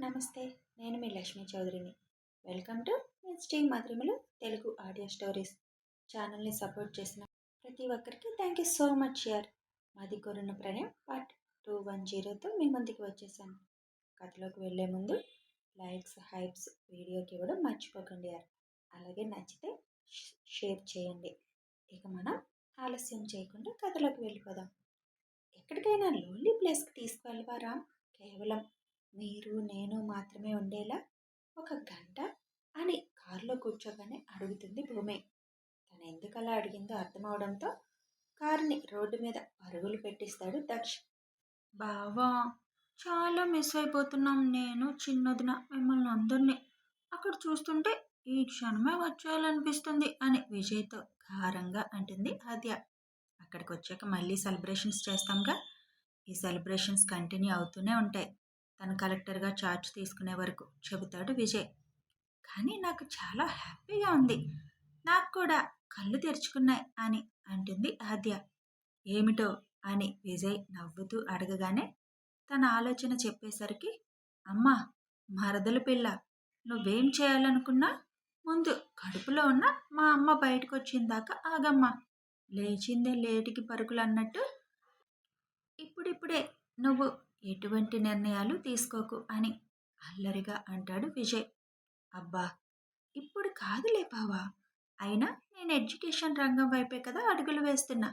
నమస్తే. నేను మీ లక్ష్మీ చౌదరిని. వెల్కమ్ టు టీ మాధ్యమలు తెలుగు ఆడియో స్టోరీస్. ఛానల్ని సపోర్ట్ చేసిన ప్రతి ఒక్కరికి థ్యాంక్ యూ సో మచ్ యార్ మాది కొరున్న ప్రణయం పార్ట్ టూ వన్ జీరోతో మీ ముందుకు వచ్చేసాను. కథలోకి వెళ్ళే ముందు లైక్స్ హైప్స్ వీడియోకి ఇవ్వడం మర్చిపోకండి యార్. అలాగే నచ్చితే షేర్ చేయండి. ఇక మనం ఆలస్యం చేయకుండా కథలోకి వెళ్ళిపోదాం. ఎక్కడికైనా లోన్లీ ప్లేస్కి తీసుకువెళ్ళవారా కేవలం మీరు నేను మాత్రమే ఉండేలా ఒక గంట అని కారులో కూర్చోగానే అడుగుతుంది భూమి. తను ఎందుకు అలా అడిగిందో అర్థమవడంతో కారుని రోడ్డు మీద పరుగులు పెట్టిస్తాడు దక్ష్. బావా చాలా మిస్ అయిపోతున్నాం. నేను చిన్నదిన మిమ్మల్ని అందరినీ అక్కడ చూస్తుంటే ఈ క్షణమే వచ్చేయాలనిపిస్తుంది అని విజయ్తో ఘారంగా అంటుంది ఆద్య. అక్కడికి వచ్చాక మళ్ళీ సెలబ్రేషన్స్ చేస్తాంగా. ఈ సెలబ్రేషన్స్ కంటిన్యూ అవుతూనే ఉంటాయి. తను కలెక్టర్గా ఛార్జ్ తీసుకునే వరకు చెబుతాడు విజయ్. కానీ నాకు చాలా హ్యాపీగా ఉంది. నాకు కూడా కళ్ళు తెరుచుకున్నాయి అని అంటుంది ఆద్య. ఏమిటో అని విజయ్ నవ్వుతూ అడగగానే తన ఆలోచన చెప్పేసరికి అమ్మా మరదల పిల్ల నువ్వేం చేయాలనుకున్నా? ముందు కడుపులో ఉన్న మా అమ్మ బయటకు వచ్చిందాక ఆగమ్మా. లేచిందే లేటికి పరుగులు అన్నట్టు ఇప్పుడిప్పుడే నువ్వు ఎటువంటి నిర్ణయాలు తీసుకోకు అని అల్లరిగా అంటాడు విజయ్. అబ్బా! ఇప్పుడు కాదులే బావా! అయినా నేను ఎడ్యుకేషన్ రంగం వైపే కదా అడుగులు వేస్తున్నా.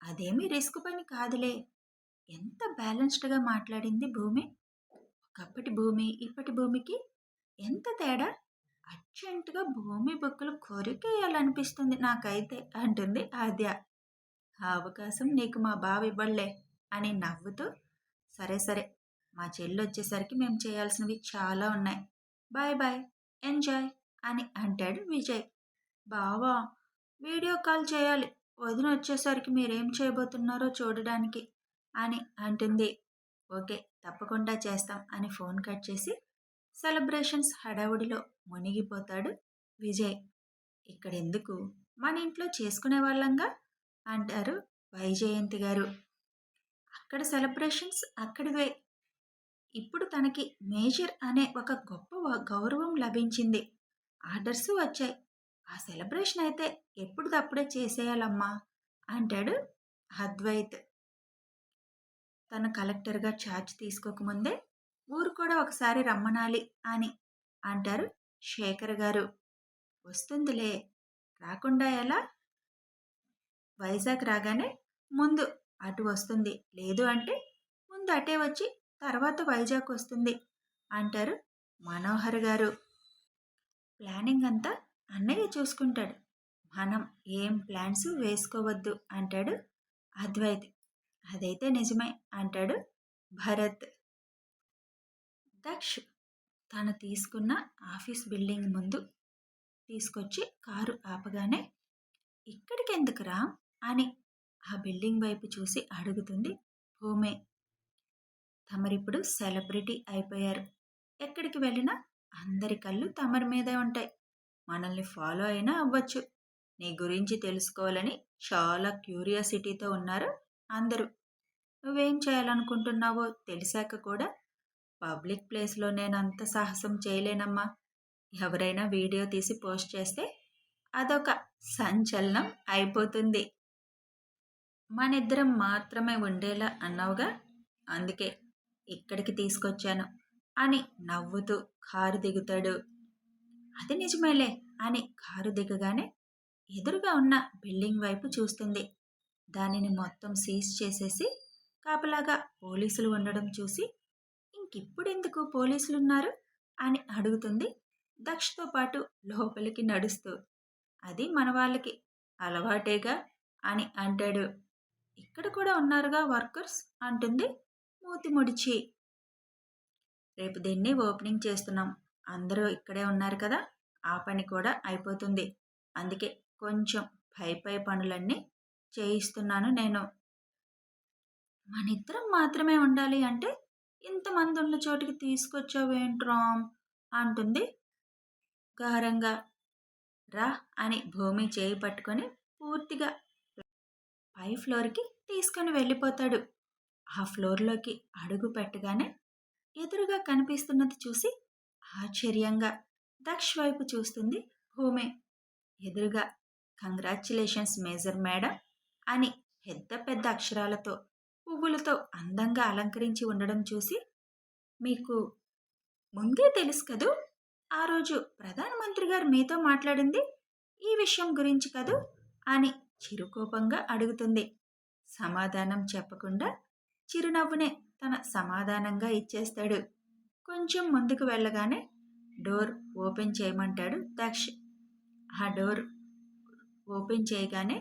అదేమీ రిస్క్ పని కాదులే. ఎంత బ్యాలెన్స్డ్గా మాట్లాడింది భూమి? ఒకప్పటి భూమి ఇప్పటి భూమికి ఎంత తేడా? అర్జెంటుగా భూమి బొక్కలు కొరికేయాలనిపిస్తుంది నాకైతే అంటుంది ఆద్య. ఆ అవకాశం నీకు మా బావ ఇవ్వలే అని నవ్వుతూ సరే సరే. మా చెల్లి వచ్చేసరికి మేము చేయాల్సినవి చాలా ఉన్నాయి. Bye bye. ఎంజాయ్ అని అంటాడు విజయ్. బావా వీడియో కాల్ చేయాలి. వదిన వచ్చేసరికి మీరేం చేయబోతున్నారో చూడడానికి అని అంటుంది. ఓకే తప్పకుండా చేస్తాం అని ఫోన్ కట్ చేసి సెలబ్రేషన్స్ హడావుడిలో మునిగిపోతాడు విజయ్. ఇక్కడ ఎందుకు మన ఇంట్లో చేసుకునే వాళ్ళంగా? అంటారు వైజయంతి గారు. అక్కడ సెలబ్రేషన్స్ అక్కడివే. ఇప్పుడు తనకి మేజర్ అనే ఒక గొప్ప గౌరవం లభించింది. ఆర్డర్స్ వచ్చాయి. ఆ సెలబ్రేషన్ అయితే ఎప్పుడు తప్పుడే చేసేయాలమ్మా అంటాడు అద్వైత్. తన కలెక్టర్గా ఛార్జ్ తీసుకోకముందే ఊరు కూడా ఒకసారి రమ్మనాలి అని అంటారు శేఖర్ గారు. వస్తుందిలే. రాకుండా ఎలా? వైజాగ్ రాగానే ముందు అటు వస్తుంది. లేదు అంటే ముందు అటే వచ్చి తర్వాత వైజాగ్ వస్తుంది అంటారు మనోహర్ గారు. ప్లానింగ్ అంతా అన్నయ్య చూసుకుంటాడు. మనం ఏం ప్లాన్స్ వేసుకోవద్దు అంటాడు అద్వైత్. అదైతే నిజమే అంటాడు భరత్. దక్ష్ తను తీసుకున్న ఆఫీస్ బిల్డింగ్ ముందు తీసుకొచ్చి కారు ఆపగానే ఇక్కడికి ఎందుకు అని ఆ బిల్డింగ్ వైపు చూసి అడుగుతుంది భూమే తమరిప్పుడు సెలబ్రిటీ అయిపోయారు. ఎక్కడికి వెళ్ళినా అందరి కళ్ళు తమరి మీదే ఉంటాయి. మనల్ని ఫాలో అయినా అవ్వచ్చు. నీ గురించి తెలుసుకోవాలని చాలా క్యూరియాసిటీతో ఉన్నారు అందరూ. నువ్వేం చేయాలనుకుంటున్నావో తెలిసాక కూడా పబ్లిక్ ప్లేస్లో నేను అంత సాహసం చేయలేనమ్మా. ఎవరైనా వీడియో తీసి పోస్ట్ చేస్తే అదొక సంచలనం అయిపోతుంది. మనిద్దరం మాత్రమే ఉండేలా అన్నావుగా? అందుకే ఇక్కడికి తీసుకొచ్చాను అని నవ్వుతూ కారు దిగుతాడు. అది నిజమేలే అని కారు దిగగానే ఎదురుగా ఉన్న బిల్డింగ్ వైపు చూస్తుంది. దానిని మొత్తం సీజ్ చేసేసి కాపలాగా పోలీసులు ఉండడం చూసి ఇంకిప్పుడెందుకు పోలీసులున్నారు అని అడుగుతుంది దక్షతో పాటు లోపలికి నడుస్తూ. అది మన వాళ్ళకి అలవాటేగా అని అంటాడు. ఇక్కడ కూడా ఉన్నారుగా వర్కర్స్ అంటుంది మూతి ముడిచి రేపు దీన్ని ఓపెనింగ్ చేస్తున్నాం. అందరూ ఇక్కడే ఉన్నారు కదా ఆ పని కూడా అయిపోతుంది. అందుకే కొంచెం పై పై పనులన్నీ చేయిస్తున్నాను నేను. మనిద్దరం మాత్రమే ఉండాలి అంటే ఇంతమంది ఉన్న చోటికి తీసుకొచ్చావేంట్రామ్ అంటుంది గారంగా. రా అని భూమి చేయి పట్టుకొని పూర్తిగా పై ఫ్లోర్కి తీసుకొని వెళ్ళిపోతాడు. ఆ ఫ్లోర్లోకి అడుగు పెట్టగానే ఎదురుగా కనిపిస్తున్నది చూసి ఆశ్చర్యంగా దక్ష్ వైపు చూస్తుంది భూమి. ఎదురుగా కంగ్రాచ్యులేషన్స్ మేజర్ మేడం అని పెద్ద పెద్ద అక్షరాలతో పువ్వులతో అందంగా అలంకరించి ఉండడం చూసి మీకు ముందే తెలుసు కదూ? ఆ రోజు ప్రధానమంత్రి గారు మీతో మాట్లాడింది ఈ విషయం గురించి కదూ? అని చిరుకోపంగా అడుగుతుంది. సమాధానం చెప్పకుండా చిరునవ్వునే తన సమాధానంగా ఇచ్చేస్తాడు. కొంచెం ముందుకు వెళ్ళగానే డోర్ ఓపెన్ చేయమంటాడు దక్ష్. ఆ డోర్ ఓపెన్ చేయగానే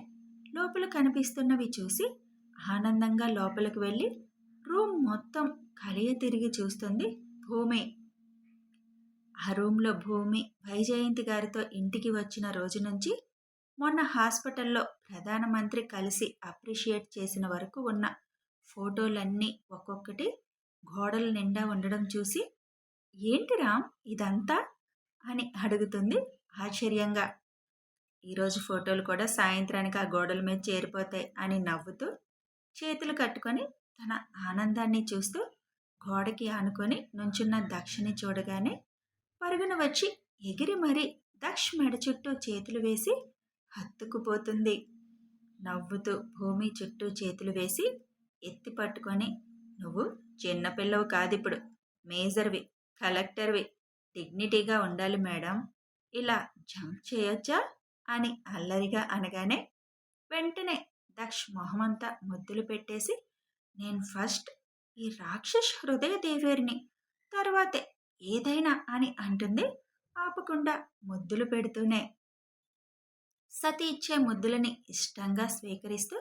లోపల కనిపిస్తున్నవి చూసి ఆనందంగా లోపలికి వెళ్ళి రూమ్ మొత్తం కలియ తిరిగి చూస్తుంది భూమి. ఆ రూమ్లో భూమి వైజయంతి గారితో ఇంటికి వచ్చిన రోజు నుంచి మొన్న హాస్పిటల్లో ప్రధానమంత్రి కలిసి అప్రిషియేట్ చేసిన వరకు ఉన్న ఫోటోలన్నీ ఒక్కొక్కటి గోడల నిండా ఉండడం చూసి ఏంటి రామ్ ఇదంతా? అని అడుగుతుంది ఆశ్చర్యంగా. ఈరోజు ఫోటోలు కూడా సాయంత్రానికి ఆ గోడల మీద చేరిపోతాయి అని నవ్వుతూ చేతులు కట్టుకొని తన ఆనందాన్ని చూస్తూ గోడకి ఆనుకొని నుంచున్న దక్షిణి చూడగానే పరుగున వచ్చి ఎగిరి మరీ దక్ష్ మెడ చుట్టూ చేతులు వేసి హత్తుకుపోతుంది. నవ్వుతూ భూమి చుట్టూ చేతులు వేసి ఎత్తి పట్టుకొని నువ్వు చిన్నపిల్లవు కాదిప్పుడు. మేజర్వి కలెక్టర్వి డిగ్నిటీగా ఉండాలి మేడం. ఇలా జంప్ చేయొచ్చా? అని అల్లరిగా అనగానే వెంటనే దక్ష్ మొహమంతా ముద్దులు పెట్టేసి నేను ఫస్ట్ ఈ రాక్షస్ హృదయ దేవేరిని తర్వాతే ఏదైనా అని అంటుంది ఆపకుండా ముద్దులు పెడుతూనే సతి ఇచ్చే ముద్దులని ఇష్టంగా స్వీకరిస్తూ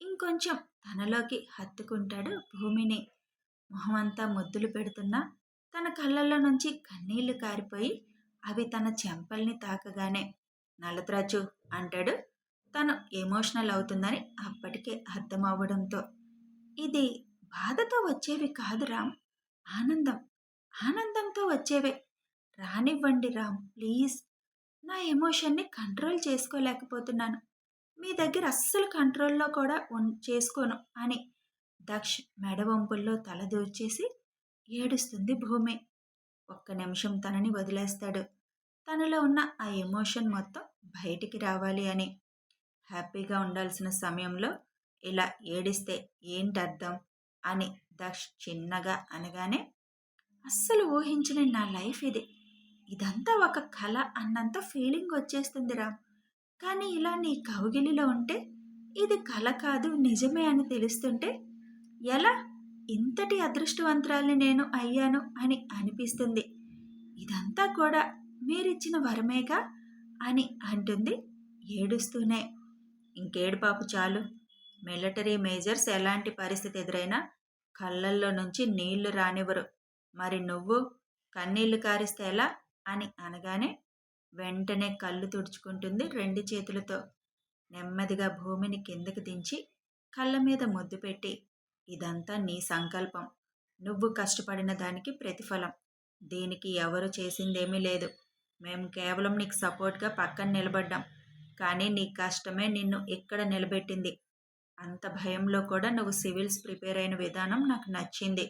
ఇంకొంచెం తనలోకి హత్తుకుంటాడు భూమిని. మొహమంతా ముద్దులు పెడుతున్నా తన కళ్ళల్లో నుంచి కన్నీళ్ళు కారిపోయి అవి తన చెంపల్ని తాకగానే నలత్రాచు అంటాడు. తను ఎమోషనల్ అవుతుందని అప్పటికే అర్థమవ్వడంతో ఇది బాధతో వచ్చేవి కాదు రామ్ ఆనందం ఆనందంతో వచ్చేవే. రానివ్వండి రామ్ ప్లీజ్. నా ఎమోషన్ని కంట్రోల్ చేసుకోలేకపోతున్నాను. మీ దగ్గర అస్సలు కంట్రోల్లో కూడా ఉన్ చేసుకోను అని దక్ష్ మెడవంపుల్లో తలదూర్చేసి ఏడుస్తుంది భూమి. ఒక్క నిమిషం తనని వదిలేస్తాడు. తనలో ఉన్న ఆ ఎమోషన్ మొత్తం బయటికి రావాలి అని. హ్యాపీగా ఉండాల్సిన సమయంలో ఇలా ఏడిస్తే ఏంటి అర్థం అని దక్ష్ చిన్నగా అనగానే అస్సలు ఊహించని నా లైఫ్ ఇది. ఇదంతా ఒక కళ అన్నంత ఫీలింగ్ వచ్చేస్తుందిరా. కానీ ఇలా నీ కౌగిలిలో ఉంటే ఇది కళ కాదు నిజమే అని తెలుస్తుంటే ఎలా ఇంతటి అదృష్టవంతురాల్ని నేను అయ్యాను అని అనిపిస్తుంది. ఇదంతా కూడా మీరిచ్చిన వరమేగా అని అంటుంది ఏడుస్తూనే. ఇంకేడు పాపు చాలు. మిలిటరీ మేజర్స్ ఎలాంటి పరిస్థితి ఎదురైనా కళ్ళల్లో నుంచి నీళ్ళు రానివ్వరు. మరి నువ్వు కన్నీళ్ళు కారిస్తే ఎలా? అని అనగానే వెంటనే కళ్ళు తుడుచుకుంటుంది రెండు చేతులతో. నెమ్మదిగా భూమిని కిందకి దించి కళ్ళ మీద ముద్దు పెట్టి ఇదంతా నీ సంకల్పం. నువ్వు కష్టపడిన దానికి ప్రతిఫలం. దీనికి ఎవరు చేసిందేమీ లేదు. మేము కేవలం నీకు సపోర్ట్గా పక్కన నిలబడ్డాం. కానీ నీ కష్టమే నిన్ను ఇక్కడ నిలబెట్టింది. అంత భయంలో కూడా నువ్వు సివిల్స్ ప్రిపేర్ అయిన విధానం నాకు నచ్చింది.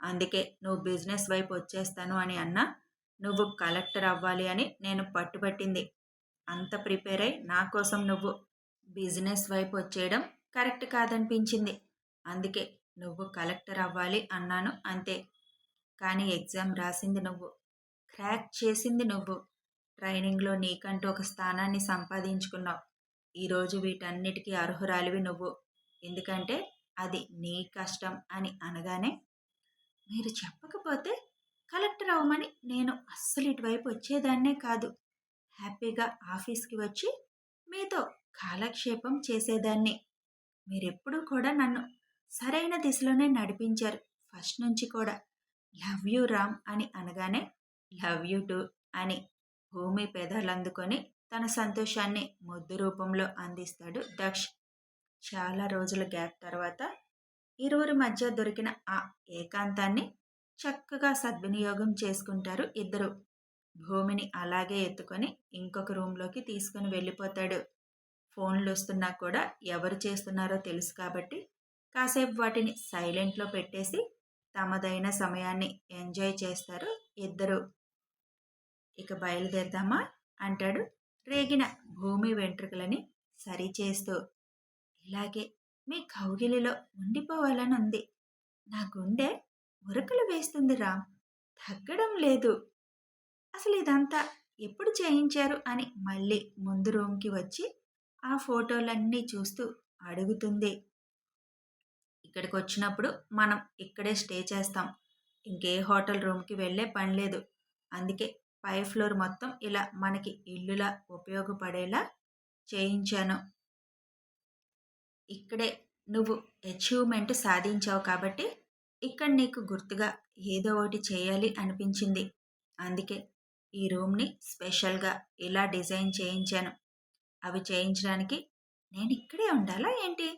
అందుకే నువ్వు బిజినెస్ వైపు వచ్చేస్తాను అని అన్నా. నువ్వు కలెక్టర్ అవ్వాలి అని నేను పట్టుబట్టింది. అంత ప్రిపేర్ అయి నా కోసం నువ్వు బిజినెస్ వైపు వచ్చేయడం కరెక్ట్ కాదనిపించింది. అందుకే నువ్వు కలెక్టర్ అవ్వాలి అన్నాను అంతే. కానీ ఎగ్జామ్ రాసింది నువ్వు. క్రాక్ చేసింది నువ్వు. ట్రైనింగ్లో నీకంటూ ఒక స్థానాన్ని సంపాదించుకున్నావు. ఈరోజు వీటన్నిటికీ అర్హురాలివి నువ్వు. ఎందుకంటే అది నీ కష్టం అని అనగానే మీరు చెప్పకపోతే కలెక్టర్ అవ్వమని నేను అస్సలు ఇటువైపు వచ్చేదాన్నే కాదు. హ్యాపీగా ఆఫీస్కి వచ్చి మీతో కాలక్షేపం చేసేదాన్ని. మీరెప్పుడూ కూడా నన్ను సరైన దిశలోనే నడిపించారు. ఫస్ట్ నుంచి కూడా లవ్ యూ రామ్ అని అనగానే లవ్ యూ టు అని భూమి పెదాలందుకొని తన సంతోషాన్ని ముద్దు రూపంలో అందిస్తాడు దక్ష్. చాలా రోజుల గ్యాప్ తర్వాత ఇరువురి మధ్య దొరికిన ఆ ఏకాంతాన్ని చక్కగా సద్వినియోగం చేసుకుంటారు ఇద్దరు. భూమిని అలాగే ఎత్తుకొని ఇంకొక రూమ్లోకి తీసుకుని వెళ్ళిపోతాడు. ఫోన్లు వస్తున్నా కూడా ఎవరు చేస్తున్నారో తెలుసు కాబట్టి కాసేపు వాటిని సైలెంట్లో పెట్టేసి తమదైన సమయాన్ని ఎంజాయ్ చేస్తారు ఇద్దరు. ఇక బయలుదేరదామా? అంటాడు రేగిన భూమి వెంట్రుకలని సరిచేస్తూ. ఇలాగే మీ కౌగిలిలో ఉండిపోవాలని ఉంది. నా గుండె ఉరకలు వేస్తుందిరా. తగ్గడం లేదు. అసలు ఇదంతా ఎప్పుడు చేయించారు అని మళ్ళీ ముందు రూమ్కి వచ్చి ఆ ఫోటోలన్నీ చూస్తూ అడుగుతుంది. ఇక్కడికి వచ్చినప్పుడు మనం ఇక్కడే స్టే చేస్తాం. ఇంకే హోటల్ రూమ్కి వెళ్ళే పని లేదు. అందుకే పై ఫ్లోర్ మొత్తం ఇలా మనకి ఇల్లులా ఉపయోగపడేలా చేయించాను. ఇక్కడే నువ్వు అచీవ్మెంట్ సాధించావు కాబట్టి ఇక్కడ నీకు గుర్తుగా ఏదో ఒకటి చేయాలి అనిపించింది. అందుకే ఈ రూమ్ని స్పెషల్గా ఇలా డిజైన్ చేయించాను. అవి చేయించడానికి నేను ఇక్కడే ఉండాలా ఏంటి?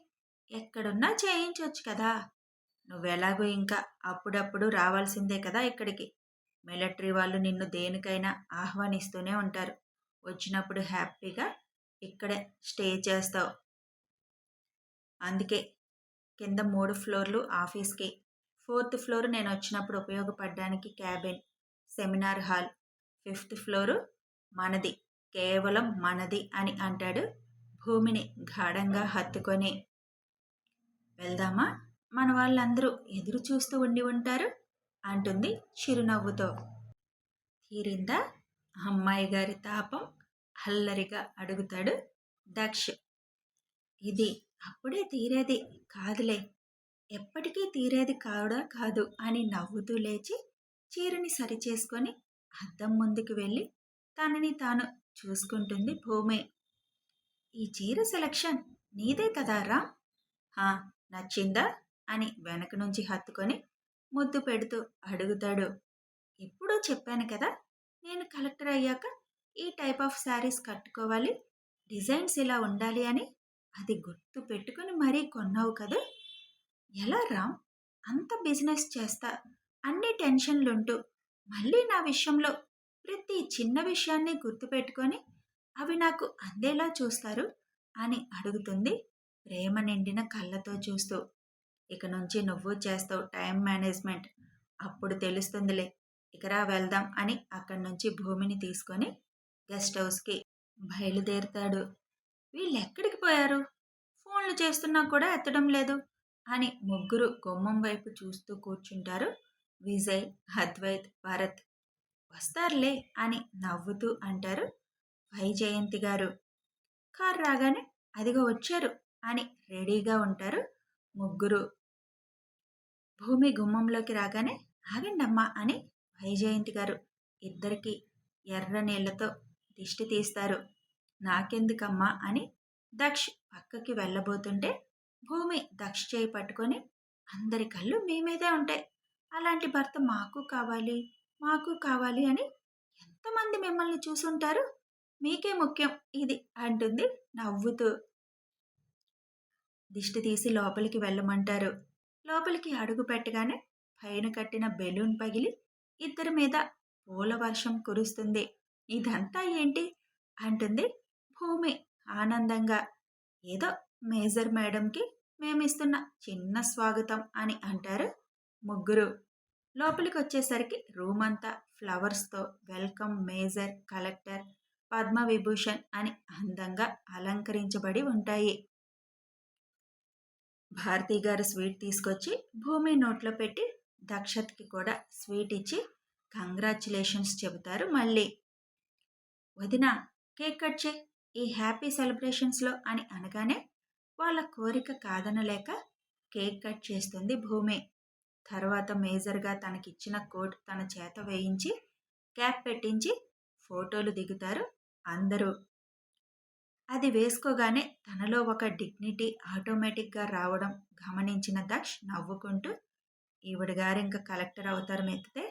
ఎక్కడున్నా చేయించవచ్చు కదా. నువ్వెలాగో ఇంకా అప్పుడప్పుడు రావాల్సిందే కదా ఇక్కడికి. మిలిటరీ వాళ్ళు నిన్ను దేనికైనా ఆహ్వానిస్తూనే ఉంటారు. వచ్చినప్పుడు హ్యాపీగా ఇక్కడే స్టే చేస్తావు. అందుకే కింద మూడు ఫ్లోర్లు ఆఫీస్కి ఫోర్త్ ఫ్లోర్ నేను వచ్చినప్పుడు ఉపయోగపడడానికి cabin seminar hall. Fifth floor మనది కేవలం మనది అని అంటాడు భూమిని గాఢంగా హత్తుకొని. వెళ్దామా? మన వాళ్ళందరూ ఎదురు చూస్తూ ఉండి ఉంటారు అంటుంది చిరునవ్వుతో. తీరిందా? అమ్మాయి గారి తాపం అల్లరిగా అడుగుతాడు దక్ష్. ఇది అప్పుడే తీరేది కాదులే ఎప్పటికీ తీరేది కావడా కాదు అని నవ్వుతూ లేచి చీరని సరిచేసుకొని అద్దం ముందుకు వెళ్ళి తనని తాను చూసుకుంటుంది భూమి. ఈ చీర సెలక్షన్ నీదే కదా రా హా నచ్చిందా? అని వెనక నుంచి హత్తుకొని ముద్దు పెడుతూ అడుగుతాడు. ఎప్పుడో చెప్పాను కదా నేను కలెక్టర్ అయ్యాక ఈ టైప్ ఆఫ్ శారీస్ కట్టుకోవాలి డిజైన్స్ ఇలా ఉండాలి అని అది గుర్తు పెట్టుకుని మరీ కొన్నావు కదా? ఎలా రామ్ అంత బిజినెస్ చేస్తా. అన్ని టెన్షన్లుంటూ మళ్ళీ నా విషయంలో ప్రతి చిన్న విషయాన్ని గుర్తుపెట్టుకొని అవి నాకు అందేలా చూస్తారు అని అడుగుతుంది ప్రేమ నిండిన కళ్ళతో చూస్తూ. ఇక నుంచి నువ్వు చేస్తావు టైం మేనేజ్మెంట్. అప్పుడు తెలుస్తుందిలే. ఇకరా వెళ్దాం అని అక్కడి నుంచి భూమిని తీసుకొని గెస్ట్ హౌస్కి బయలుదేరుతాడు. వీళ్ళు ఎక్కడికి పోయారు? ఫోన్లు చేస్తున్నా కూడా ఎత్తడం లేదు. అని ముగ్గురు గుమ్మం వైపు చూస్తూ కూర్చుంటారు. విజయ్ అద్వైత్ భరత్. వస్తారులే అని నవ్వుతూ అంటారు వైజయంతి గారు. కారు రాగానే అదిగో వచ్చారు అని రెడీగా ఉంటారు ముగ్గురు. భూమి గుమ్మంలోకి రాగానే ఆగండమ్మా అని వైజయంతి గారు ఇద్దరికి ఎర్ర నీళ్ళతో దిష్టి తీస్తారు. నాకెందుకమ్మా అని దక్ష్ పక్కకి వెళ్ళబోతుంటే భూమి దక్ష చేయి పట్టుకొని అందరి కళ్ళు మీ మీదే ఉంటాయి. అలాంటి భర్త మాకు కావాలి మాకు కావాలి అని ఎంతమంది మిమ్మల్ని చూసుంటారు? మీకే ముఖ్యం ఇది అంటుంది నవ్వుతూ. దిష్టి తీసి లోపలికి వెళ్ళమంటారు. లోపలికి అడుగు పెట్టగానే పైన కట్టిన బెలూన్ పగిలి ఇద్దరి మీద పూల వర్షం కురుస్తుంది. ఇదంతా ఏంటి? అంటుంది భూమి ఆనందంగా. ఏదో మేజర్ మేడంకి మేమిస్తున్న చిన్న స్వాగతం అని అంటారు ముగ్గురు. లోపలికి వచ్చేసరికి రూమ్ అంతా ఫ్లవర్స్తో welcome major collector Padma Vibhushan అని అందంగా అలంకరించబడి ఉంటాయి. భారతి గారు స్వీట్ తీసుకొచ్చి భూమి నోట్లో పెట్టి దక్షత్కి కూడా స్వీట్ ఇచ్చి కంగ్రాచులేషన్స్ చెబుతారు మళ్ళీ. వదిన కేక్ కట్ చే ఈ హ్యాపీ సెలబ్రేషన్స్లో అని అనగానే వాళ్ళ కోరిక కాదనలేక కేక్ కట్ చేస్తుంది భూమి. తర్వాత మేజర్గా తనకిచ్చిన కోట్ తన చేత వేయించి క్యాప్ పెట్టించి ఫోటోలు దిగుతారు అందరూ. అది వేసుకోగానే తనలో ఒక డిగ్నిటీ ఆటోమేటిక్గా రావడం గమనించిన దక్ష్ నవ్వుకుంటూ ఈవిడ గారు ఇంకా కలెక్టర్ అవతారం ఎత్తితే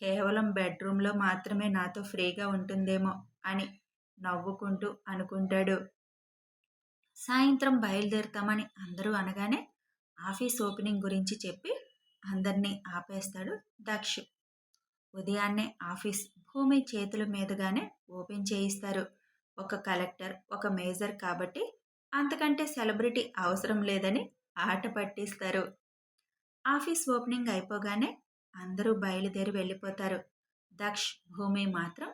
కేవలం బెడ్రూమ్లో మాత్రమే నాతో ఫ్రీగా ఉంటుందేమో అని నవ్వుకుంటూ అనుకుంటాడు. సాయంత్రం బయలుదేరుతామని అందరూ అనగానే ఆఫీస్ ఓపెనింగ్ గురించి చెప్పి అందరినీ ఆపేస్తాడు దక్ష్. ఉదయాన్నే ఆఫీస్ భూమి చేతుల మీదుగానే ఓపెన్ చేయిస్తారు. ఒక కలెక్టర్ ఒక మేజర్ కాబట్టి అంతకంటే సెలబ్రిటీ అవసరం లేదని ఆట పట్టిస్తారు. ఆఫీస్ ఓపెనింగ్ అయిపోగానే అందరూ బయలుదేరి వెళ్ళిపోతారు. దక్ష్ భూమి మాత్రం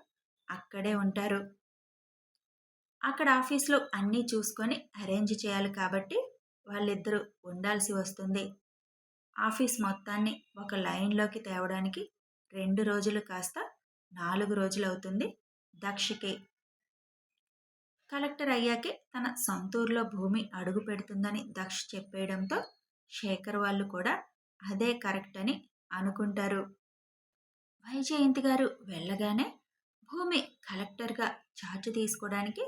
అక్కడే ఉంటారు. అక్కడ ఆఫీస్లో అన్నీ చూసుకొని అరేంజ్ చేయాలి కాబట్టి వాళ్ళిద్దరూ ఉండాల్సి వస్తుంది. ఆఫీస్ మొత్తాన్ని ఒక లైన్లోకి తేవడానికి రెండు రోజులు కాస్త నాలుగు రోజులు అవుతుంది దక్షకి. కలెక్టర్ అయ్యాకే తన సొంతూరులో భూమి అడుగు పెడుతుందని దక్ష చెప్పేయడంతో శేఖర్ వాళ్ళు కూడా అదే కరెక్ట్ అని అనుకుంటారు. వైజయంతి గారు వెళ్ళగానే భూమి కలెక్టర్గా చార్జ్ తీసుకోవడానికి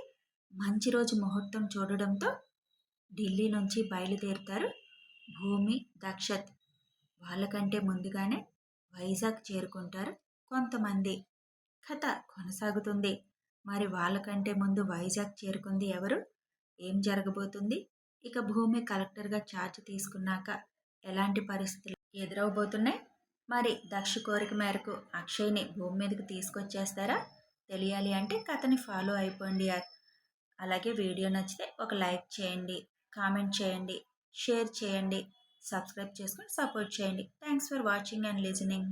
మంచి రోజు ముహూర్తం చూడడంతో ఢిల్లీ నుంచి బయలుదేరుతారు భూమి దక్షత్. వాళ్ళకంటే ముందుగానే వైజాగ్ చేరుకుంటారు కొంతమంది. కథ కొనసాగుతుంది. మరి వాళ్ళకంటే ముందు వైజాగ్ చేరుకుంది ఎవరు? ఏం జరగబోతుంది? ఇక భూమి కలెక్టర్గా ఛార్జ్ తీసుకున్నాక ఎలాంటి పరిస్థితులు ఎదురవబోతున్నాయి? మరి దక్ష కోరిక మేరకు అక్షయ్ని భూమి మీదకి తీసుకొచ్చేస్తారా? తెలియాలి అంటే కథని ఫాలో అయిపోండి అలాగే వీడియో నచ్చితే ఒక లైక్ చేయండి కామెంట్ చేయండి షేర్ చేయండి సబ్స్క్రైబ్ చేసుకొని సపోర్ట్ చేయండి. Thanks for watching and listening